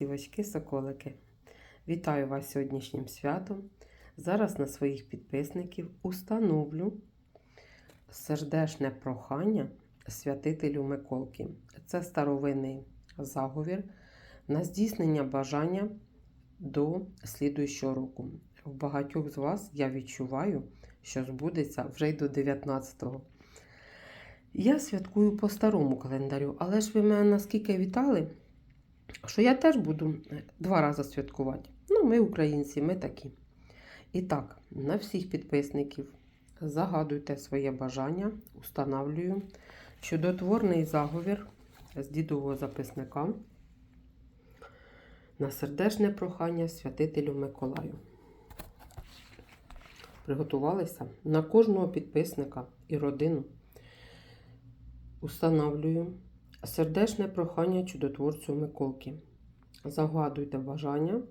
Дівочки, соколики, вітаю вас сьогоднішнім святом. Зараз на своїх підписників установлю сердешне прохання святителю Миколки. Це старовинний заговір на здійснення бажання до слідуючого року. В багатьох з вас я відчуваю, що збудеться вже й до 19-го. Я святкую по старому календарю, але ж ви мене наскільки вітали, що я теж буду е, два рази святкувати. Ну, ми українці, ми такі. І так, на всіх підписників загадуйте своє бажання, устанавлюю чудотворний заговір з дідового записника на сердечне прохання святителю Миколаю. Приготувалися на кожного підписника і родину. Устанавлюю сердечне прохання чудотворцю Миколки. Загадуйте бажання,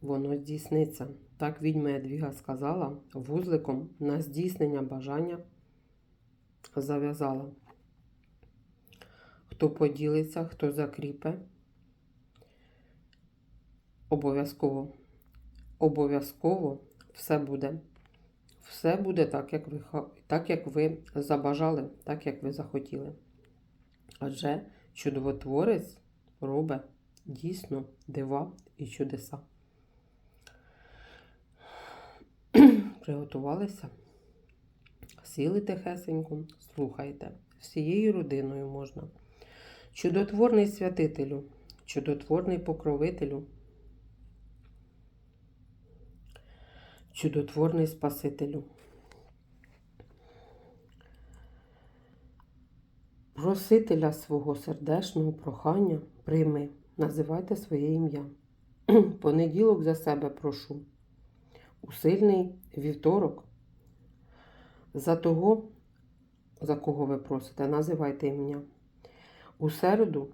воно здійсниться. Так відьма Ядвіга сказала, вузликом на здійснення бажання зав'язала. Хто поділиться, хто закріпе, обов'язково, обов'язково все буде. Все буде так, як ви, так, як ви забажали, так, як ви захотіли. Адже чудотворець робить дійсно дива і чудеса. Приготувалися? Сіли тихесенько, слухайте. Всією родиною можна. Чудотворний святителю, чудотворний покровителю, чудотворний Спасителю. Просителя свого сердечного прохання прийми, називайте своє ім'я. Понеділок за себе прошу. У сильний вівторок за того, за кого ви просите, називайте ім'я. У середу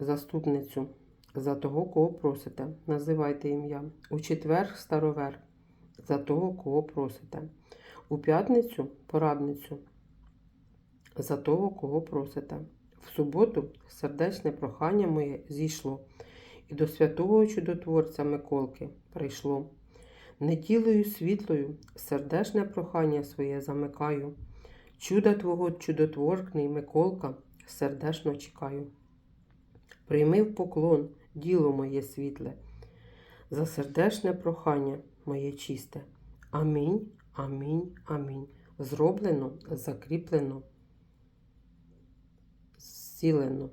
заступницю за того, кого просите, називайте ім'я. У четвер старовер за того, кого просите. У п'ятницю порадницю за того, кого просите. В суботу сердечне прохання моє зійшло, і до святого чудотворця Миколки прийшло. Неділею світлою сердечне прохання своє замикаю. Чуда Твого чудотворний Миколка сердечно чекаю. Прийми в поклон діло моє світле, за сердечне прохання моє чисте. Амінь, амінь, амінь. Зроблено, закріплено, зцілено.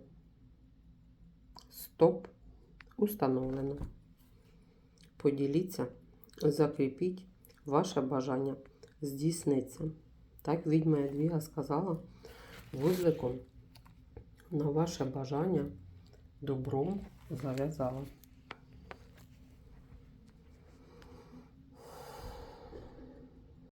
Стоп установлено. Поділіться, закріпіть ваше бажання. Здійсниться. Так відьма Ядвіга сказала вузликом на ваше бажання добром зав'язала.